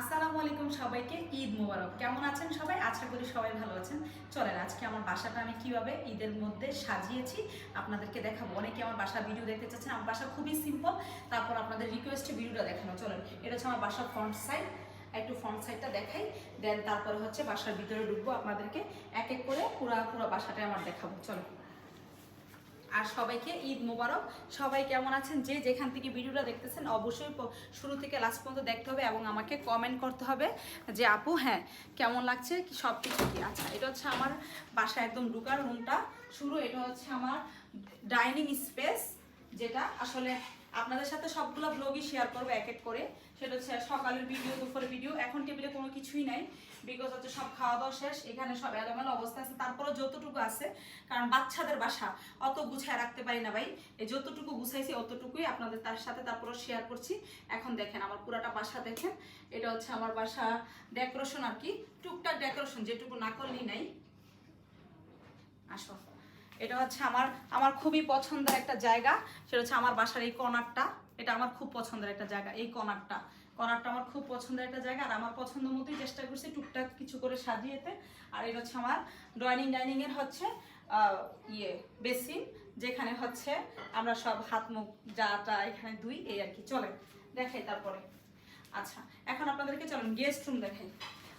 আসসালামু আলাইকুম সবাইকে, ঈদ মোবারক। কেমন আছেন সবাই? আশা করি সবাই ভালো আছেন। চলেন, আজকে আমার বাসাটা আমি কীভাবে ঈদের মধ্যে সাজিয়েছি আপনাদেরকে দেখাবো। অনেকে আমার বাসা ভিডিও দেখতে চাচ্ছেন, আমার বাসা খুবই সিম্পল তারপর আপনাদের রিকোয়েস্টে ভিডিওটা দেখানো। চলেন, এটা হচ্ছে আমার বাসার ফ্রন্ট সাইড একটু ফ্রন্ট সাইডটা দেখাই দেন তারপরে হচ্ছে বাসার ভিতরে ঢুকবো আপনাদেরকে। এক এক করে পুরা, পুরো বাসাটা আমার দেখাবো। চলো আর সবাইকে ঈদ মোবারক। সবাই কেমন আছেন? যে যেখান থেকে ভিডিওটা দেখতেছেন, অবশ্যই শুরু থেকে লাস্ট পর্যন্ত দেখতে হবে এবং আমাকে কমেন্ট করতে হবে যে, আপু হ্যাঁ কেমন লাগছে? কি সব কিছু কি? আচ্ছা এটা হচ্ছে আমার বাসা একদম ঢুকার রুমটা শুরু, এটা হচ্ছে আমার ডাইনিং স্পেস যেটা আসলে আপনাদের সাথে সবগুলো ব্লগই শেয়ার করব এক এক করে। সেটা হচ্ছে সকালের ভিডিও দুপুরের ভিডিও এখন টেবিলে কোনো কিছুই নাই বিকজ হচ্ছে সব খাওয়া দাওয়া শেষ, এখানে সব এলোমেলো অবস্থা আছে। তারপরে যতটুকু আছে, কারণ বাচ্চাদের বাসা, অত গুছায় রাখতে পারি না ভাই। এই যতটুকু গুছাইছি, অতটুকুই আপনাদের তার সাথে তারপরে শেয়ার করছি। এখন দেখেন আমার পুরাটা বাসা দেখেন। এটা হচ্ছে আমার বাসা ডেকোরেশন আর কি। টুকটাক ডেকোরেশন যেটুকু না করলেই নাই। আসো। এটা হচ্ছে আমার আমার খুবই পছন্দের একটা জায়গা। সেটা হচ্ছে আমার বাসার এই কর্নারটা। এটা আমার খুব পছন্দের একটা জায়গা, এই কর্নারটা। কর্নারটা আমার খুব পছন্দের একটা জায়গা, আর আমার পছন্দ মতোই চেষ্টা করছি টুকটাক কিছু করে সাজিয়েতে। আর এটা হচ্ছে আমার ডাইনিং এর হচ্ছে ইয়ে বেসিন যেখানে হচ্ছে আমরা সব হাত, মুখ যাটা এখানে দুই, এই আর কি। চলে দেখাই তারপরে। আচ্ছা এখন আপনাদেরকে চলেন গেস্ট রুম দেখাই।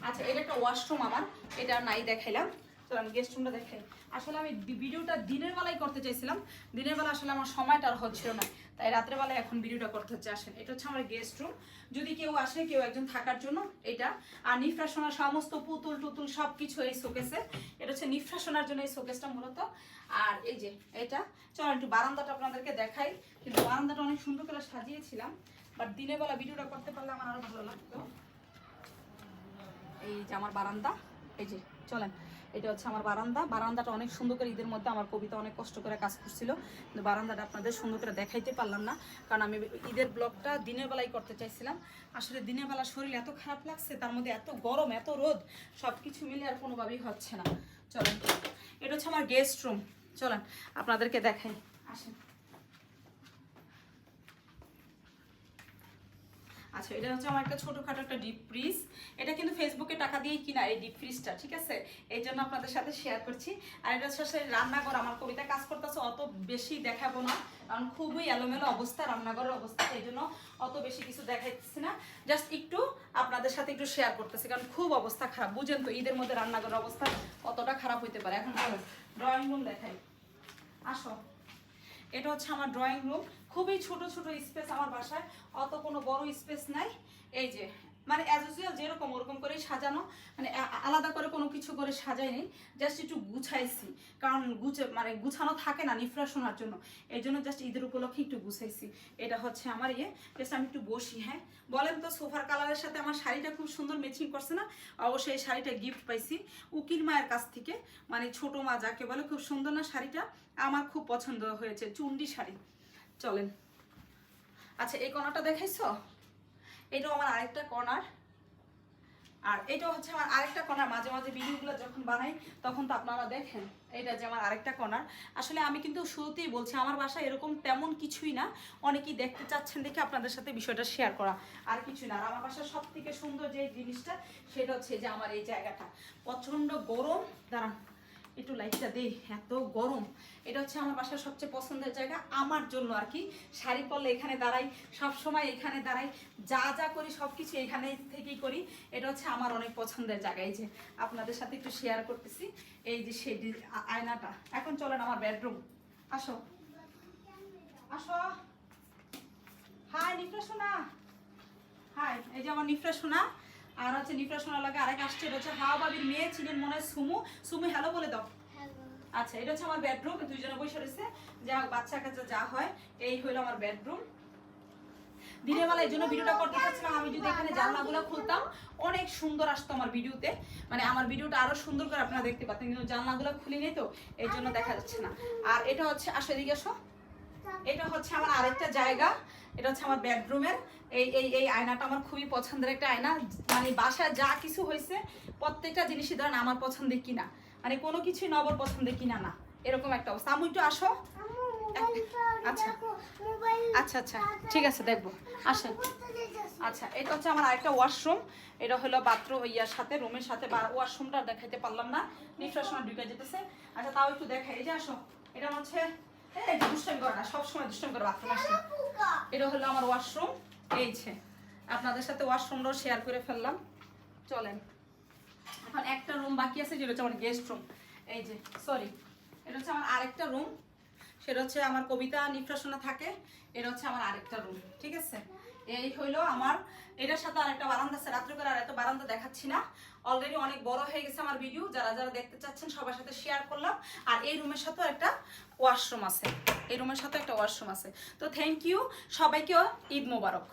আচ্ছা এটা একটা ওয়াশরুম আমার, এটা নাই দেখাইলাম। চলেন গেস্ট রুমটা দেখাই আসলে আমি ভিডিওটা দিনের বেলায় করতে চাইছিলাম। দিনের বেলা আসলে আমার সময়টা আর হচ্ছিল না। তাই রাত্রে বেলায় এখন ভিডিওটা করতে হচ্ছে, আসেন। এটা হচ্ছে আমার গেস্ট রুম যদি কেউ আসে, কেউ একজন থাকার জন্য, এটা। আর নিফরা সমস্ত পুতুল টুতুল সব কিছু এই শোকেসে এটা হচ্ছে নিফ্রাসোনার জন্য এই শোকেসটা মূলত। আর এই যে, এটা। চলো একটু বারান্দাটা আপনাদেরকে দেখাই। কিন্তু বারান্দাটা অনেক সুন্দর করে সাজিয়েছিলাম। বাট দিনের বেলা ভিডিওটা করতে পারলে আমার আরও ভালো লাগতো। এই যে আমার বারান্দা। এই যে, চলেন। এটা হচ্ছে আমার বারান্দা। বারান্দাটা অনেক সুন্দর করে ঈদের মধ্যে আমার কবিতা অনেক কষ্ট করে কাজ করছিল। কিন্তু বারান্দাটা আপনাদের সুন্দর করে দেখাইতে পারলাম না। কারণ আমি ঈদের ব্লগটা দিনের বেলায় করতে চাইছিলাম। আসলে দিনের বেলা শরীর এত খারাপ লাগছে, তার মধ্যে এত গরম, এত রোদ সব কিছু মিলে আর কোনোভাবেই হচ্ছে না। চলেন, এটা হচ্ছে আমার গেস্ট রুম চলেন, আপনাদেরকে দেখাই। আসেন। আচ্ছা এটা হচ্ছে আমার একটা ছোটখাটো একটা ডিপ ফ্রিজ এটা কিন্তু ফেসবুকে টাকা দিয়েই কিনা এই ডিপ ফ্রিজটা ঠিক আছে? এই জন্য আপনাদের সাথে শেয়ার করছি। আর এটা হচ্ছে রান্নাঘর, আমার কবিতা কাজ করতেছে, অত বেশি দেখাবো না। কারণ খুবই এলোমেলো অবস্থা, রান্নাঘরের অবস্থা, এই জন্য অত বেশি কিছু দেখাইতেছি না। জাস্ট একটু আপনাদের সাথে একটু শেয়ার করতেছি, কারণ খুব অবস্থা খারাপ। বুঝেন তো, ঈদের মধ্যে রান্নাঘরের অবস্থা কতটা খারাপ হইতে পারে। এখন ড্রয়িং রুম দেখাই। আসো। এটা হচ্ছে আমার ড্রয়িং রুম খুবই ছোট ছোট স্পেস আমার বাসায়। অত কোনো বড় স্পেস নাই। এই যে মানে অ্যাজ ইউজুয়াল যেরকম ওরকম করেই সাজানো মানে আলাদা করে কোনো কিছু করে সাজাইনি জাস্ট একটু গুছাইছি। কারণ গুছে মানে গুছানো থাকে না নিফরা শোনার জন্য। এই জন্য জাস্ট ঈদের উপলক্ষে একটু গুছাইছি। এটা হচ্ছে আমার ইয়ে। জাস্ট আমি একটু বসি হ্যাঁ। বলেন তো, সোফার কালারের সাথে আমার শাড়িটা খুব সুন্দর ম্যাচিং করছে না? অবশ্যই এই শাড়িটা গিফট পাইছি উকিল মায়ের কাছ থেকে। মানে ছোট মা যাকে বলে, খুব সুন্দর না শাড়িটা? আমার খুব পছন্দ হয়েছে, চুন্ডি শাড়ি। চলেন। আচ্ছা এই কর্নারটা দেখাইছো? এটাও আমার আরেকটা কর্নার। আর এটা হচ্ছে আমার আরেকটা কর্নার। মাঝে মাঝে ভিডিওগুলো যখন বানাই, তখন তো আপনারা দেখেন, এটা যে আমার আরেকটা কর্নার। আসলে আমি কিন্তু শুরুতেই বলছি, আমার বাসা এরকম তেমন কিছুই না। অনেকেই দেখতে চাচ্ছেন দেখে আপনাদের সাথে বিষয়টা শেয়ার করা। আর কিছু না। আর আমার বাসার সব থেকে সুন্দর যে জিনিসটা, সেটা হচ্ছে যে আমার এই জায়গাটা। প্রচণ্ড গরম। দাঁড়ান। একটু লাইটটা দিই, এত গরম। এটা হচ্ছে আমার বাসার সবচেয়ে পছন্দের জায়গা, আমার জন্য আর কি। শাড়ি পরলে এখানে দাঁড়াই সব সময় এখানে দাঁড়াই, যা যা করি সব কিছু এখানে থেকেই করি। এটা হচ্ছে আমার অনেক পছন্দের জায়গা। এই যে আপনাদের সাথে একটু শেয়ার করতেছি, এই যে সেই আয়নাটা। এখন চলেন আমার বেডরুম আসো। আসো। হাই নিফরা হাই এই যে আমার নিফরা আর হচ্ছে নিফরা সোনা লাগে আরেক আসছে এটা হচ্ছে হাওয়া বাবির মেয়ে ছিলেন মনে হয় সুমু। সুমু হ্যালো বলে দাও। আচ্ছা এটা হচ্ছে আমার বেডরুম দুইজনে বসে রয়েছে। যা বাচ্চা কাছে যা হয় এই হলো আমার বেডরুম দিনের বেলা এই জন্য ভিডিওটা করতে চাচ্ছিলাম আমি যদি এখানে জানলাগুলো খুলতাম অনেক সুন্দর আসতো আমার ভিডিওতে মানে আমার ভিডিওটা আরও সুন্দর করে আপনারা দেখতে পাতেন কিন্তু জানলাগুলো খুলি নেই তো এই জন্য দেখা যাচ্ছে না। আর এটা হচ্ছে আসো এদিকে আসো। এটা হচ্ছে আমার আরেকটা জায়গা, এটা হচ্ছে আমার বেডরুমের এই এই এই আয়নাটা আমার খুবই পছন্দের একটা আয়না। মানে বাসায় যা কিছু হয়েছে, প্রত্যেকটা জিনিসই ধরেন আমার পছন্দের কিনা। মানে কোনো কিছুই নবর পছন্দের কিনা না। এরকম একটা অবস্থা। আমি একটু আসো। আচ্ছা আচ্ছা আচ্ছা ঠিক আছে, দেখব। আসেন। আচ্ছা এটা হচ্ছে আমার আরেকটা ওয়াশরুম এটা হলো বাথরুম ইয়ার সাথে রুমের সাথে। বা ওয়াশরুমটা দেখাইতে পারলাম না। নিশ্চয় সময় ঢুকে যেতেছে। আচ্ছা তাও একটু দেখাই। এই যে আসো। এটা হচ্ছে এই দুষ্টামি করে না সবসময় দুষ্টামি করে বাথরুম আসে এটা হলো আমার ওয়াশরুম এই যে। আপনাদের সাথে ওয়াশরুমটাও শেয়ার করে ফেললাম। চলেন। এখন একটা রুম বাকি আছে যেটা হচ্ছে আমার গেস্ট রুম এই যে সরি এটা হচ্ছে আমার আরেকটা রুম সেটা হচ্ছে আমার কবিতা নিপ্রাসনা থাকে। এটা হচ্ছে আমার আরেকটা রুম ঠিক আছে? এই হইল আমার, এটার সাথে আর একটা বারান্দা আছে, রাত্রে করে আর এত বারান্দা দেখাচ্ছি না। অলরেডি অনেক বড় হয়ে গেছে আমার ভিডিও যারা যারা দেখতে চাচ্ছেন সবার সাথে শেয়ার করলাম। আর এই রুমের সাথেও একটা ওয়াশরুম আছে। এই রুমের সাথে একটা ওয়াশরুম আছে। তো থ্যাংক ইউ সবাইকেও ঈদ মোবারক।